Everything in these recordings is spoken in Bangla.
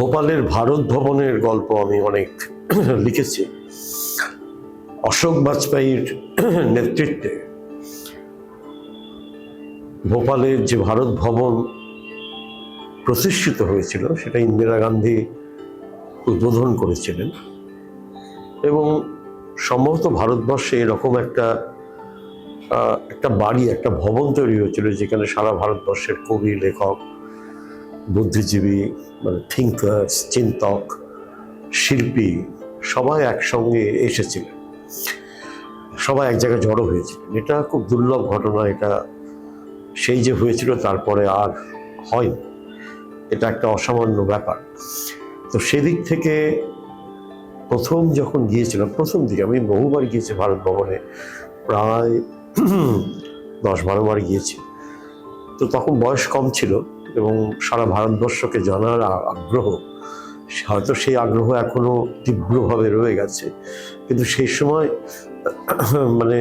ভোপালের ভারত ভবনের গল্প আমি অনেক লিখেছি। অশোক বাজপেয়ীর নেতৃত্বে ভোপালের যে ভারত ভবন প্রতিষ্ঠিত হয়েছিল, সেটা ইন্দিরা গান্ধী উদ্বোধন করেছিলেন এবং সম্ভবত ভারতবর্ষে এরকম একটা একটা বাড়ি, একটা ভবন তৈরি হয়েছিল, যেখানে সারা ভারতবর্ষের কবি, লেখক বুদ্ধিজীবী মানে থিঙ্কার্স চিন্তক, শিল্পী, সবাই একসঙ্গে এসেছিলেন। সবাই এক জায়গায় জড়ো হয়েছিলেন। এটা খুব দুর্লভ ঘটনা, এটা সেই যে হয়েছিল, তারপরে আর হয়নি। এটা একটা অসামান্য ব্যাপার। তো সেদিক থেকে প্রথম যখন গিয়েছিলাম, প্রথম দিকে আমি বহুবার গিয়েছি ভারত ভবনে। প্রায় দশ বারো বার গিয়েছি। তো তখন বয়স কম ছিল এবং সারা ভারতবর্ষকে জানার আগ্রহ হয়তো সেই আগ্রহ এখনও তীব্রভাবে রয়ে গেছে। কিন্তু সেই সময় মানে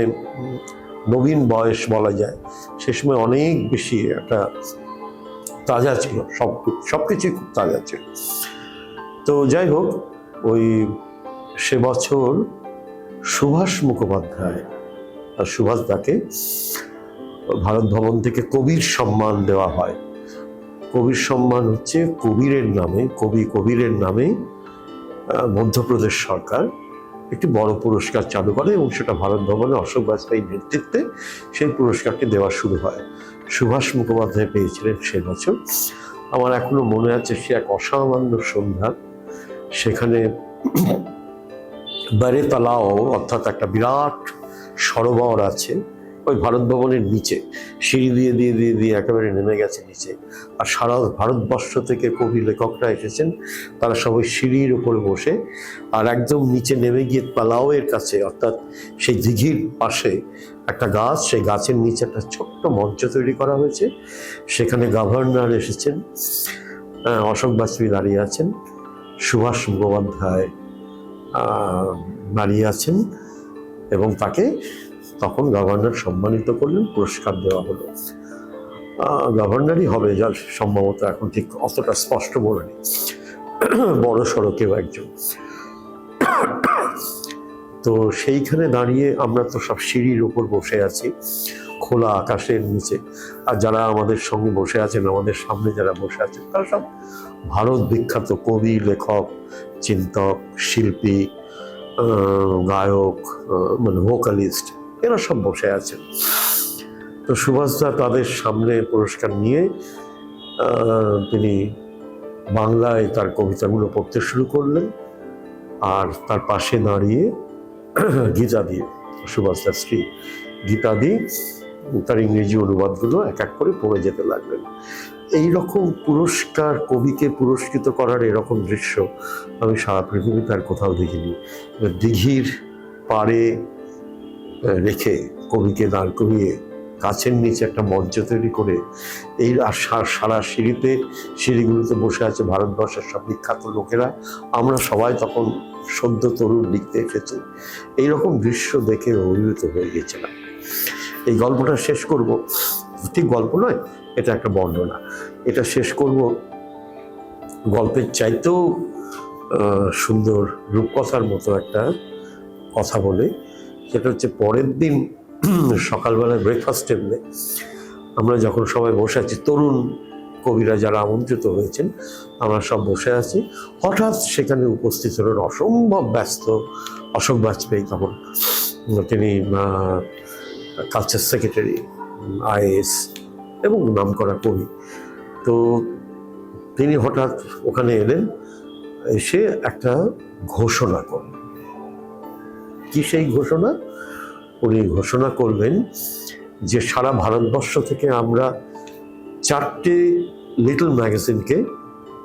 নবীন বয়স বলা যায় সে সময় অনেক বেশি একটা তাজা ছিল, সব সব কিছুই খুব তাজা ছিল। তো যাই হোক, ওই সে বছর সুভাষ মুখোপাধ্যায় আর সুভাষ দাকে ভারত ভবন থেকে কবির সম্মান দেওয়া হয়। কবির সম্মান হচ্ছে কবিরের নামে, কবি কবিরের নামে মধ্যপ্রদেশ সরকার একটি বড় পুরস্কার চালু করে এবং সেটা ভারত ভবনে অশোক বাজপেয়ীর নেতৃত্বে সেই পুরস্কারটি দেওয়া শুরু হয়। সুভাষ মুখোপাধ্যায় পেয়েছিলেন সে বছর। আমার এখনও মনে আছে সে এক অসামান্য সন্ধ্যা। সেখানে বারে তালাও অর্থাৎ একটা বিরাট সরোবর আছে। ওই ভারত ভবনের নিচে, সিঁড়ি দিয়ে দিয়ে দিয়ে দিয়ে একেবারে নেমে গেছে নিচে। আর সারা ভারতবর্ষ থেকে কবি লেখকরা এসেছেন, তারা সবাই সিঁড়ির উপরে বসে, আর একদম নিচে নেমে গিয়ে পালাওয়ের কাছে, অর্থাৎ সেই দিঘির পাশে একটা গাছ, সেই গাছের নিচে একটা ছোট্ট মঞ্চ তৈরি করা হয়েছে। সেখানে গভর্নর এসেছেন অশোক বাজপেয়ী দাঁড়িয়ে আছেন, সুভাষ মুখোপাধ্যায় দাঁড়িয়ে আছেন, এবং তাকে তখন গভর্নর সম্মানিত করলেন, পুরস্কার দেওয়া হলো। গভর্নরই হবে যার সম্ভবত এখন ঠিক অতটা স্পষ্ট বলে নেই। বড় সড়ো কেউ একজন। তো সেইখানে দাঁড়িয়ে আমরা তো সব সিঁড়ির উপর বসে আছি, খোলা আকাশের নিচে। আর যারা আমাদের সঙ্গে বসে আছেন, আমাদের সামনে যারা বসে আছেন, তারা সব ভারত বিখ্যাত কবি, লেখক, চিন্তক, শিল্পী গায়ক মানে ভোকালিস্ট এরা সব বসে আছেন তো সুভাষদা তাদের সামনে পুরস্কার নিয়ে তিনি বাংলায় তার কবিতাগুলো পড়তে শুরু করলেন আর তার পাশে দাঁড়িয়ে গীতা দিয়ে, সুভাষদার স্ত্রী গীতা দিয়ে তার ইংরেজি অনুবাদগুলো এক এক করে পড়ে যেতে লাগলেন। এই রকম পুরস্কার, কবিকে পুরস্কৃত করার এরকম দৃশ্য আমি সারা পৃথিবীতে আর কোথাও দেখিনি। দিঘির পাড়ে রেখে কবিকে দাঁড় করিয়ে গাছের নিচে একটা মঞ্চ তৈরি করে এই সারা সিঁড়িতে, সিঁড়িগুলোতে বসে আছে ভারতবর্ষের সব বিখ্যাত লোকেরা। আমরা সবাই তখন সদ্য তরুণ লিখতে এসেছি। এইরকম দৃশ্য দেখে অভিভূত হয়ে গেছিলাম। এই গল্পটা শেষ করব। ঠিক গল্প নয়, এটা একটা বর্ণনা। এটা শেষ করব গল্পের চাইতেও সুন্দর রূপকথার মতো একটা কথা বলে। সেটা হচ্ছে পরের দিন সকালবেলা ব্রেকফাস্ট টেবিলে আমরা যখন সবাই বসে আছি, তরুণ কবিরা যারা আমন্ত্রিত হয়েছেন, আমরা সব বসে আছি। হঠাৎ সেখানে উপস্থিত হলেন অসম্ভব ব্যস্ত অশোক বাজপেয়ী তখন। তিনি কালচার সেক্রেটারি আইএস এবং নামকরা কবি। তো তিনি হঠাৎ ওখানে এলেন, এসে একটা ঘোষণা করলেন। কি সেই ঘোষণা? উনি ঘোষণা করলেন যে সারা ভারতবর্ষ থেকে আমরা চারটে লিটল ম্যাগাজিনকে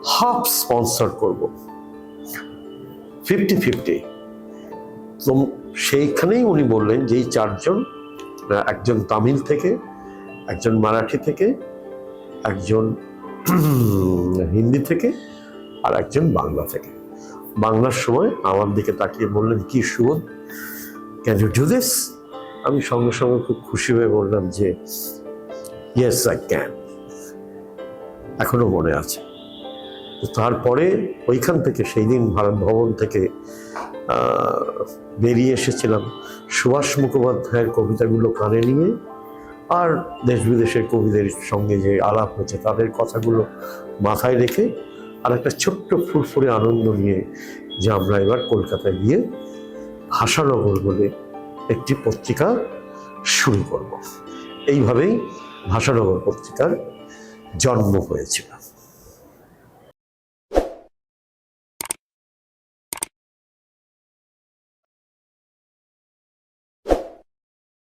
হাফ স্পন্সর করব। ফিফটি ফিফটি তো সেইখানেই উনি বললেন যে এই চারজন, একজন তামিল থেকে, একজন মারাঠি থেকে, একজন হিন্দি থেকে আর একজন বাংলা থেকে। বাংলার সময় আমার দিকে তাকিয়ে বললেন, কি Subodh can you do this আমি সঙ্গে সঙ্গে খুব খুশি হয়ে বললাম যে ইয়েস আই ক্যান এখনও মনে আছে। তারপরে ওইখান থেকে সেই দিন ভারত ভবন থেকে বেরিয়ে এসেছিলাম। সুভাষ মুখোপাধ্যায়ের কবিতাগুলো কানে নিয়ে আর দেশ বিদেশের কবিদের সঙ্গে যে আলাপ হয়েছে, তাদের কথাগুলো মাথায় রেখে আর একটা ছোট্ট ফুরফুরে আনন্দ নিয়ে যে আমরা এবার কলকাতায় গিয়ে ভাষানগর বলে একটি পত্রিকা শুরু করব। এইভাবেই ভাষানগর পত্রিকার জন্ম হয়েছিল।